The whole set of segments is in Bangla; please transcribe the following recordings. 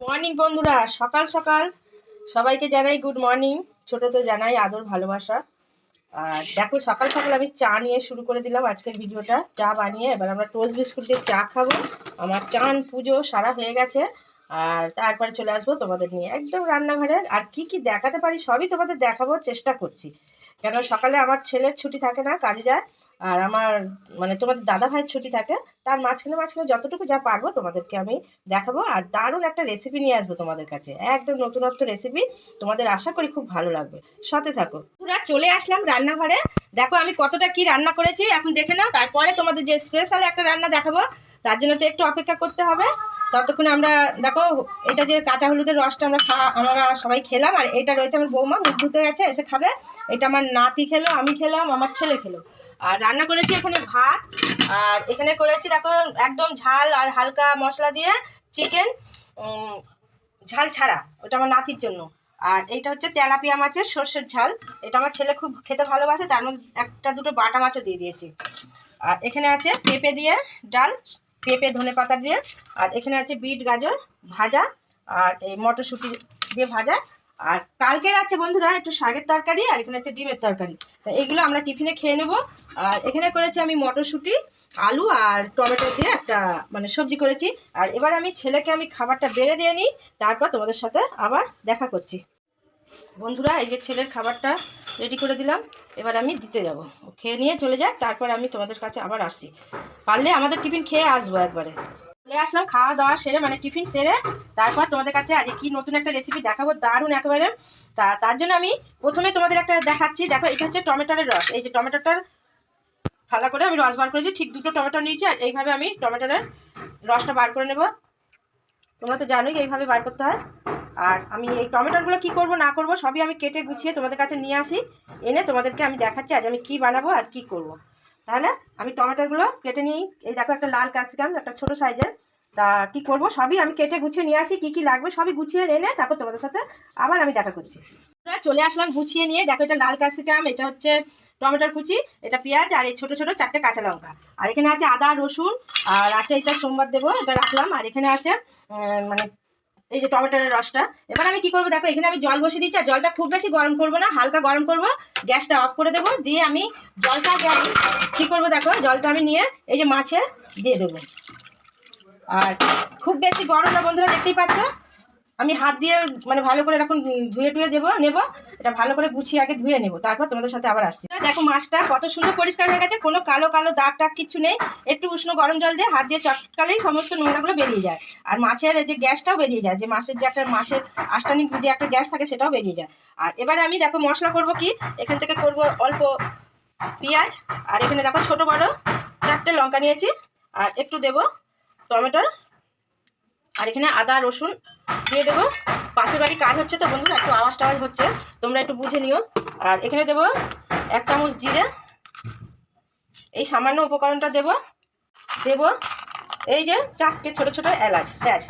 মর্নিং বন্ধুরা। সকাল সকাল। সবাইকে জানাই গুড মর্নিং ছোট তো জানাই আদর, ভালোবাসা। আর দেখো, সকাল সকাল আমি চা নিয়ে শুরু করে দিলাম আজকের ভিডিওটা। চা বানিয়ে এবার আমরা টোস্ট বিস্কুট দিয়ে চা খাব। আমার চান, পুজো সারা হয়ে গেছে। আর তারপরে চলে আসব তোমাদের নিয়ে। একদম রান্নাঘরে। আর কি কি দেখাতে পারি সবই তোমাদের দেখাবো, চেষ্টা করছি। কেন সকালে আমার ছেলের ছুটি থাকে না, কাজে যায়। আর আমার মানে তোমাদের দাদা ভাইয়ের ছুটি থাকে, তার মাঝখানে মাঝখানে যতটুকু যা পারব তোমাদেরকে আমি দেখাবো আর দারুণ একটা রেসিপি নিয়ে আসব তোমাদের কাছে। একদম নতুনত্ব রেসিপি তোমাদের আশা করি খুব ভালো লাগবে। সাথে থাকো। পুরা চলে আসলাম রান্নাঘরে। দেখো আমি কতটা কি রান্না করেছি, এখন দেখে নাও। তারপরে তোমাদের যে স্পেশাল একটা রান্না দেখাবো, তার জন্য তো একটু অপেক্ষা করতে হবে। ততক্ষণে আমরা, দেখো, এটা যে কাঁচা হলুদের রসটা আমরা খা, আমরা সবাই খেলাম, আর এটা রয়েছে আমার বৌমা মুখ ধুতে গেছে, এসে খাবে। এটা আমার নাতি খেলো, আমি খেলাম, আমার ছেলে খেলো। আর রান্না করেছি এখানে ভাত, আর এখানে করেছি দেখো একদম ঝাল আর হালকা মশলা দিয়ে চিকেন ঝাল ছাড়া, ওটা আমার নাতির জন্য। আর এইটা হচ্ছে তেলাপিয়া মাছের সর্ষের ঝাল, এটা আমার ছেলে খুব খেতে ভালোবাসে, তার মধ্যে একটা দুটো বাটা মাছও দিয়ে দিয়েছি। আর এখানে আছে পেঁপে দিয়ে ডাল, পেঁপে ধনে পাতা দিয়ে, আর এখানে আছে বিট গাজর ভাজা, আর এই মটরশুঁটি দিয়ে ভাজা আর কালকের আছে বন্ধুরা একটু শাকের তরকারি আর এখানে আছে ডিমের তরকারি। তা এইগুলো আমরা টিফিনে খেয়ে নেব। আর এখানে করেছি আমি মটরশুঁটি, আলু আর টমেটো দিয়ে একটা মানে সবজি করেছি। আর এবার আমি ছেলেকে আমি খাবারটা বেড়ে দিয়ে নিই, তারপর তোমাদের সাথে আবার দেখা করছি। বন্ধুরা, এই যে ছেলের খাবারটা রেডি করে দিলাম। এবার আমি দিতে যাব। খেয়ে নিয়ে চলে যাক, তারপর আমি তোমাদের কাছে আবার আসছি। পারলে আমাদের টিফিন খেয়ে আসব একবারে। চলে আসলাম, খাওয়া দাওয়া সেরে মানে টিফিন সেরে, তারপর তোমাদের কাছে আজকে কি নতুন একটা রেসিপি দেখাবো? দারুণ একেবারে। তা, তার জন্য আমি প্রথমে তোমাদের একটা দেখাচ্ছি। দেখো, এটা হচ্ছে টমেটোর রস। এই যে টমেটোটার ফালা করে আমি রস বার করেছি। ঠিক দুটো টমেটো নিয়েছি আর এইভাবে আমি টমেটোর রসটা বার করে নেব। তোমরা তো জানোই এইভাবে বার করতে হয়। আর আমি এই টমেটোগুলো কি করব, না করব, সবই আমি কেটে গুছিয়ে তোমাদের কাছে নিয়ে আসি। এনে তোমাদেরকে আমি দেখাচ্ছি আজ আমি কি বানাবো আর কি করব। তাহলে আমি টমেটোগুলো কেটে নিই। এই দেখো একটা লাল ক্যাপসিকাম, একটা ছোটো সাইজের। তা কি করব? সবই আমি কেটে গুছিয়ে নিয়ে আসি, কি কি লাগবে সবই গুছিয়ে এনে তারপর তোমাদের সাথে আবার আমি দেখা করছি। চলে আসলাম গুছিয়ে নিয়ে। দেখো এটা লাল ক্যাপসিকাম, এটা হচ্ছে টমেটোর কুচি, এটা পেঁয়াজ আর এই ছোটো ছোটো চারটে কাঁচা লঙ্কা। আর এখানে আছে আদা, রসুন, আর আছে এটা সোমবার দেবো, এটা রাখলাম। আর এখানে আছে মানে এই যে টমেটোর রসটা। এবার আমি কি করব? দেখো, এখানে আমি জল বসিয়ে দিচ্ছি আর জলটা খুব বেশি গরম করব না, হালকা গরম করব। গ্যাসটা অফ করে দেবো, দিয়ে আমি জলটা আমি কী করব দেখো? জলটা আমি নিয়ে এই যে মাছে দিয়ে দেবো। আর খুব বেশি গরম না বন্ধুরা, দেখতেই পাচ্ছ? আমি হাত দিয়ে মানে ভালো করে এরকম ধুয়ে টুয়ে দেবো, নেব, এটা ভালো করে গুছিয়ে আগে ধুয়ে নেব, তারপর তোমাদের সাথে আবার আসছি। দেখো মাছটা কত সুন্দর পরিষ্কার হয়ে গেছে, কোনো কালো কালো দাগ টাগ কিছু নেই, একটু উষ্ণ গরম জল দিয়ে হাত দিয়ে চটকালেই সমস্ত নোংরাগুলো বেরিয়ে যায়। আর মাছের যে গ্যাসটাও বেরিয়ে যায়, যে মাছের যে একটা মাছের আষ্টানিক যে একটা গ্যাস থাকে সেটাও বেরিয়ে যায়। আর এবারে আমি দেখো মশলা করব কি, এখান থেকে করব অল্প পেঁয়াজ, আর এখানে দেখো ছোট বড় চারটে লঙ্কা নিয়েছি, আর একটু দেবো টমেটোর আর এখানে আদা, রসুন দিয়ে দেবো। পাশের বাড়ি কাজ হচ্ছে তো বন্ধুরা, একটু আওয়াজ টাওয়াজ হচ্ছে, তোমরা একটু বুঝে নিও। আর এখানে দেবো এক চামচ জিরে। এই সামান্য উপকরণটা দেব। দেব এই যে চারটে ছোট ছোট এলাচ প্যাঁচ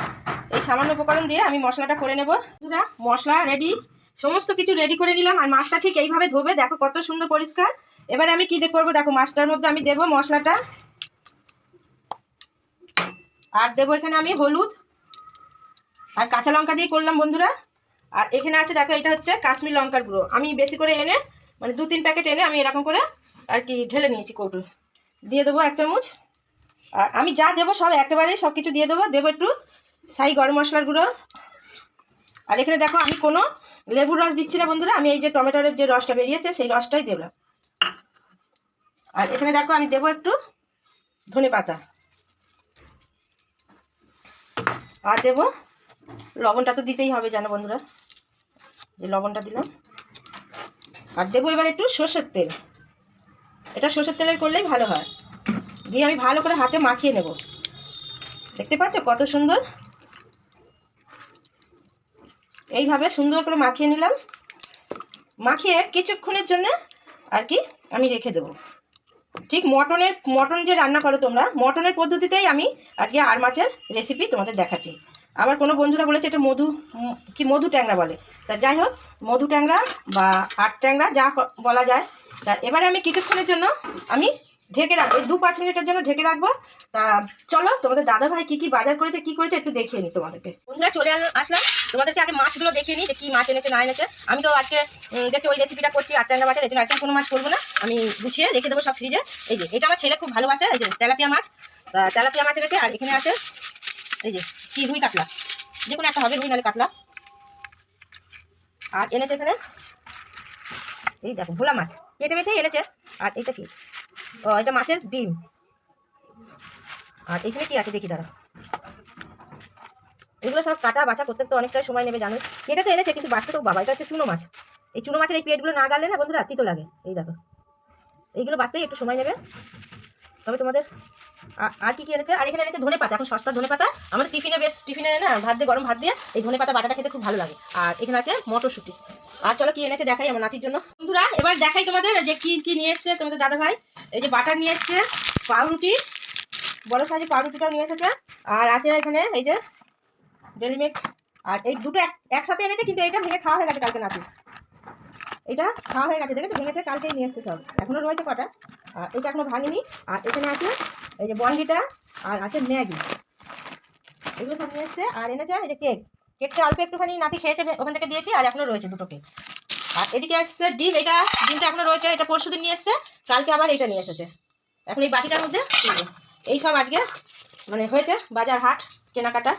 এই সামান্য উপকরণ দিয়ে আমি মশলাটা করে নেব। বন্ধুরা, মশলা রেডি সমস্ত কিছু রেডি করে নিলাম। আর মাছটা ঠিক এইভাবে ধোবে, দেখো কত সুন্দর পরিষ্কার। এবারে আমি কী করব, দেখো মাছটার মধ্যে আমি দেবো মশলাটা। আর দেবো এখানে আমি হলুদ আর কাঁচা লঙ্কা দিয়ে করলাম বন্ধুরা। আর এখানে আছে, দেখো, এটা হচ্ছে কাশ্মীর লঙ্কার গুঁড়ো। আমি বেশি করে এনে মানে দু তিন প্যাকেট এনে আমি এরকম করে আর কি ঢেলে নিয়েছি কৌটো। দিয়ে দেবো এক চামচ। আর আমি যা দেবো সব একেবারেই সব কিছু দিয়ে দেবো। দেবো একটু সাই গরম মশলার গুঁড়ো। আর এখানে দেখো, আমি কোনো লেবুর রস দিচ্ছি না বন্ধুরা। আমি এই যে টমেটোর যে রসটা বেরিয়েছে, সেই রসটাই দেবলাম আর এখানে দেখো, আমি দেবো একটু ধনে পাতা আর দেবো লবণটা তো দিতেই হবে, জানো বন্ধুরা। যে লবণটা দিলাম। আর দেবো এবার একটু সর্ষের তেল। এটা সর্ষের তেলের করলেই ভালো হয়। দিয়ে আমি ভালো করে হাতে মাখিয়ে নেব। দেখতে পাচ্ছ কত সুন্দর? এইভাবে সুন্দর করে মাখিয়ে নিলাম। মাখিয়ে কিছুক্ষণের জন্য আর কি আমি রেখে দেবো। ঠিক মটনের, মটন যে রান্না করো তোমরা, মটনের পদ্ধতিতেই আমি আজকে আর মাছের রেসিপি তোমাদের দেখাচ্ছি। আবার কোনো বন্ধুরা বলেছে এটা মধু কি মধু ট্যাংরা বলে। তা যাই হোক, মধু ট্যাংরা বা আট ট্যাংরা, যা বলা যায়। তা এবারে আমি কিছুক্ষণের জন্য আমি ঢেকে রাখব দু পাঁচ মিনিটের জন্য ঢেকে রাখব। তা চলো, তোমাদের দাদা ভাই কি কি বাজার করেছে, কি করেছে একটু দেখিয়ে নি তোমাদেরকে। বন্ধুরা, চলে আসলাম। তোমাদেরকে আগে মাছগুলো দেখিয়ে নিই যে কি মাছ এনেছে, না এনেছে। আমি তো আজকে দেখে ওই রেসিপিটা করছি আটটা মাছের। এই জন্য কোনো মাছ করব না। আমি গুছিয়ে রেখে দেবো সব ফ্রিজে এই যে, এটা আমার ছেলে খুব ভালোবাসে, এই যে, তেলাপিয়া মাছ। তেলাপিয়া মাছ এনেছে, আর এখানে আছে, এই যে কি রুই কাতলা? যে কোনো একটা হবে রুই নালে কাতলা। আর এনেছে এখানে? এই দেখো, ভোলা মাছ। কেটে বেটে এনেছে। আর এটা কি? ও, এটা মাছের ডিম। আর এখানে কি আছে দেখি দাঁড়া। এগুলো সব কাটা বাছা করতে তো অনেকটাই সময় নেবে জানো এটা তো এনেছে, কিন্তু বাঁচতে তো বাবা, এটা হচ্ছে চুনো মাছ। এই চুনো মাছের এই পেটগুলো না গালে না, বন্ধুরা, তিতো লাগে। এই দেখো। এইগুলো বাঁচতেই একটু সময় নেবে। তবে তোমাদের আর কি কি এনেছে? আর এখানে এনেছে ধনে পাতা এখন সস্তা ধনে পাতা আমাদের টিফিনে বেশ, টিফিনে না, ভাত দিয়ে, গরম ভাত দিয়ে এই ধনে পাতা বাটাটা খেতে খুব ভালো লাগে। আর এখানে আছে মটরশুঁটি। আর চলো কি এনেছে দেখাই আমার নাতির জন্য। বন্ধুরা, এবার দেখাই তোমাদের যে কি কি নিয়ে এসছে তোমাদের দাদা ভাই এই যে বাটার নিয়ে এসছে, পাউরুটি, বড় সাইজের পাউরুটিটাও নিয়ে এসেছে। আর আছে এখানে এই যে ডেলিমেক আর এই দুটো এক- একসাথে এনেছে, কিন্তু এইটা ভেঙে খাওয়া হয়ে গেছে কালকে নাতি এটা খাওয়া হয়ে গেছে, দেখেছ? ভেঙেছে, কালকেই নিয়ে এসছে সব। এখনও রয়েছে কটা? আর এটা এখনও ভাঙেনি। আর এখানে আছে এই যে বন্ডিটা, আর আছে ম্যাগি। এগুলো সব নিয়ে এসছে। আর এনেছে এই যে কেক। কেকটা অল্প একটুখানি নাতি খেয়েছে ওখান থেকে দিয়েছি, আর এখনও রয়েছে দুটো কেক। আর এদিকে আসছে ডিম। এটা ডিমটা এখনও রয়েছে, এটা পরশু দিন নিয়ে এসছে, কালকে আবার এটা নিয়ে এসেছে। এখন এই বাটিটার মধ্যে এই সব আজকে মানে হয়েছে বাজার হাট কেনাকাটা।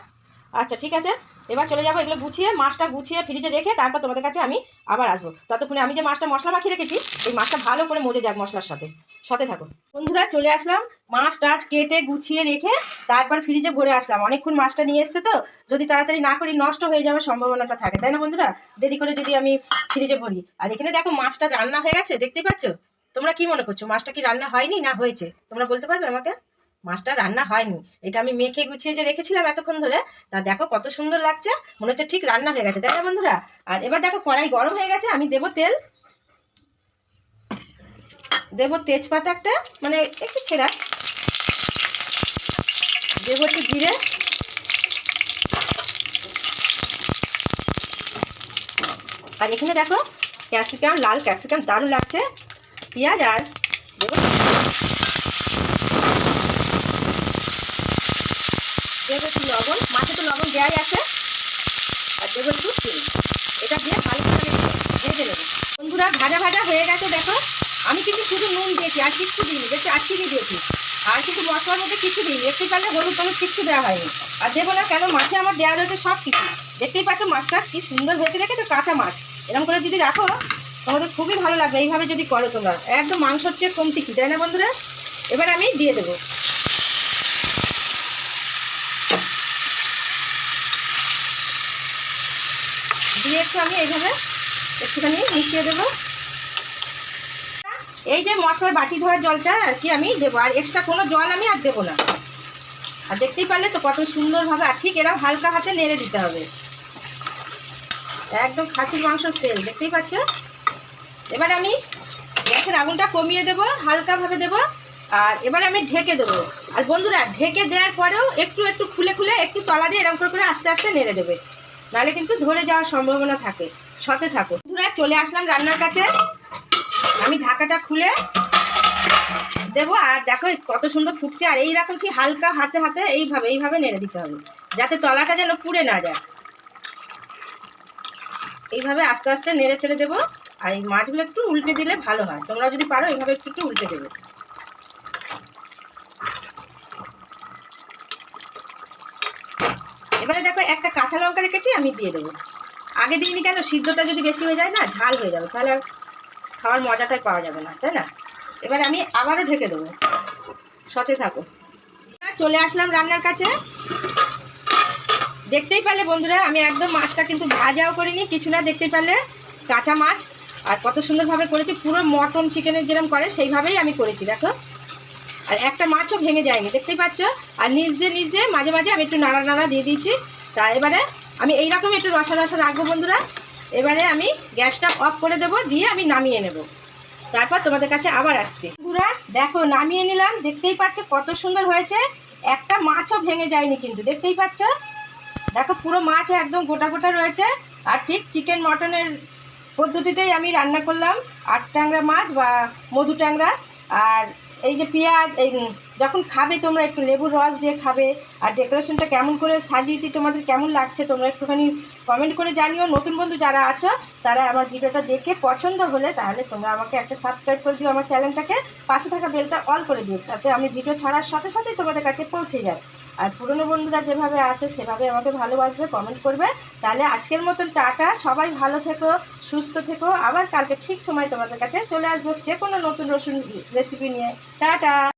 আচ্ছা ঠিক আছে। এবার চলে যাব এগুলো গুছিয়ে, মাছটা গুছিয়ে ফ্রিজে রেখে তারপর তোমাদের কাছে আমি আবার আসব। ততক্ষণে আমি যে মাছটা মশলা মাখিয়ে রেখেছি, ওই মাছটা ভালো করে মজে যাক মশলার সাথে। সাথে থাকো। বন্ধুরা, চলে আসলাম। মাছ টাছ কেটে গুছিয়ে রেখে তারপর ফ্রিজে ভরে আসলাম। অনেকক্ষণ মাছটা নিয়ে এসছে তো, যদি তাড়াতাড়ি না করি, নষ্ট হয়ে যাওয়ার সম্ভাবনাটা থাকে। তাই না বন্ধুরা? দেরি করে যদি আমি ফ্রিজে ভরি। আর এখানে দেখো, মাছটা রান্না হয়ে গেছে দেখতেই পাচ্ছ? তোমরা কি মনে করছ? মাছটা কি রান্না হয়নি না হয়েছে? তোমরা বলতে পারবে আমাকে? মাছটা রান্না হয়নি। এটা আমি মেখে গুছিয়ে যে রেখেছিলাম এতক্ষণ ধরে, তা দেখো কত সুন্দর লাগছে। মনে হচ্ছে ঠিক রান্না হয়ে গেছে, তাই না বন্ধুরা? আর এবার দেখো কড়াই গরম হয়ে গেছে, আমি দেবো তেল। দেবো তেজপাতা একটা মানে একটু ছেঁড়া। দেবো একটু জিরে। আর এখানে দেখো ক্যাপসিকাম, লাল ক্যাপসিকাম, দারুণ লাগছে। পেঁয়াজ আর দেবো একটু লবণ মাছে তো লবণ দেওয়াই আছে আর দেবো একটু চিনি এটা দিয়ে ভালো করে আমি ভেজে নেব বন্ধুরা ভাজা হয়ে গেছে, দেখো। আমি কিন্তু শুধু নুন দিয়েছি, আর কিচ্ছু দিইনি, দেখছি আর চিনি দিয়েছি। আর কিন্তু মশলার মধ্যে কিছু দিইনি, একটু পারলে হলুদ টলুদ কিচ্ছু দেওয়া হয়নি। আর দেবো না, কেন মাছে আমার দেওয়া রয়েছে সব কিছু। দেখতেই পাচ্ছ মাছটা কি সুন্দর হয়েছে দেখেছ কাঁচা মাছ। এরকম করে যদি রাখো, তোমাদের খুবই ভালো লাগবে, এইভাবে যদি করো তোমরা। একদম মাংসর চেয়ে কমতি কি, তাই না বন্ধুরা? এবার আমি দিয়ে দেবো। দিয়ে একটু আমি এইভাবে একটুখানি মিশিয়ে দেবো। এই যে মশলার বাটি ধোয়ার জলটা আর কি আমি দেবো। আর এক্সট্রা কোনো জল আমি আর দেবো না। আর দেখতেই পারলে তো কত সুন্দরভাবে, আর ঠিক এরকম হালকা হাতে নেড়ে দিতে হবে। একদম খাসির মাংসর তেল, দেখতেই পাচ্ছ? এবার আমি গ্যাসের আগুনটা কমিয়ে দেবো, হালকাভাবে দেবো, আর এবার আমি ঢেকে দেবো। আর বন্ধুরা, ঢেকে দেওয়ার পরেও একটু একটু খুলে খুলে একটু তলা দিয়ে এরকম করে করে আস্তে আস্তে নেড়ে দেবে। নাহলে কিন্তু ধরে যাওয়ার সম্ভাবনা থাকে। সাথে থাকো বন্ধুরা, চলে আসলাম রান্নার কাছে। আমি ঢাকাটা খুলে দেবো, আর দেখো কত সুন্দর ফুটছে, আর এইরকম কি হালকা হাতে হাতে এইভাবে এইভাবে নেড়ে দিতে হবে, যাতে তলাটা যেন পুড়ে না যায়। এইভাবে আস্তে আস্তে নেড়ে ছেড়ে দেবো, আর এই মাছগুলো একটু উল্টে দিলে ভালো হয়। তোমরা যদি পারো, এইভাবে একটু একটু উল্টে দেবে। এবারে দেখো একটা কাঁচা লঙ্কা রেখেছি, আমি দিয়ে দেবো। আগে দিইনি কেন? সিদ্ধটা যদি বেশি হয়ে যায় না, ঝাল হয়ে যাবে। তাহলে আর খাওয়ার মজাটাই পাওয়া যাবে না, তাই না? এবার আমি আবারও ঢেকে দেবো। সতে থাকো। চলে আসলাম রান্নার কাছে। দেখতেই পারলে বন্ধুরা, আমি একদম মাছটা কিন্তু ভাজাও করিনি, কিছু না, দেখতেই পারলে কাঁচা মাছ, আর কত সুন্দরভাবে করেছি, পুরো মটন চিকেনের যেরকম করে, সেইভাবেই আমি করেছি, দেখো। আর একটা মাছও ভেঙে যায়নি, দেখতেই পাচ্ছ? আর নিচ দিয়ে নিচ দিয়ে মাঝে মাঝে আমি একটু নাড়া নাড়া দিয়ে দিয়েছি। তা এবারে আমি এইরকম একটু রসা রসা রাখব বন্ধুরা। এবারে আমি গ্যাসটা অফ করে দেবো, দিয়ে আমি নামিয়ে নেব। তারপর তোমাদের কাছে আবার আসছি। বন্ধুরা, দেখো, নামিয়ে নিলাম। দেখতেই পাচ্ছ কত সুন্দর হয়েছে। একটা মাছও ভেঙে যায়নি কিন্তু, দেখতেই পাচ্ছ? দেখো, পুরো মাছ একদম গোটা গোটা রয়েছে। আর ঠিক চিকেন মটনের পদ্ধতিতেই আমি রান্না করলাম। আট ট্যাংরা মাছ বা মধু ট্যাংরা। আর এই যে পেঁয়াজ, এই যখন খাবে, তোমরা একটু লেবুর রস দিয়ে খাবে। আর ডেকোরেশনটা কেমন করে সাজিয়েছি, তোমাদের কেমন লাগছে, তোমরা একটুখানি কমেন্ট করে জানিও। নতুন বন্ধু যারা আছো, তারা আমার ভিডিওটা দেখে পছন্দ হলে তাহলে তোমরা আমাকে একটা সাবস্ক্রাইব করে দিও, আমার চ্যানেলটাকে পাশে থাকা বেলটা অল করে দিও, যাতে আমি ভিডিও ছাড়ার সাথে সাথেই তোমাদের কাছে পৌঁছে যায়। আর পুরনো বন্ধুরা যেভাবে আছে, সেভাবে আমাকে ভালোবাসবে কমেন্ট করবে। তাহলে আজকের মতন টাটা, সবাই ভালো থেকো, সুস্থ থেকো। আবার কালকে ঠিক সময় তোমাদের কাছে চলে আসব যে কোনো নতুন রসুন রেসিপি নিয়ে। টাটা!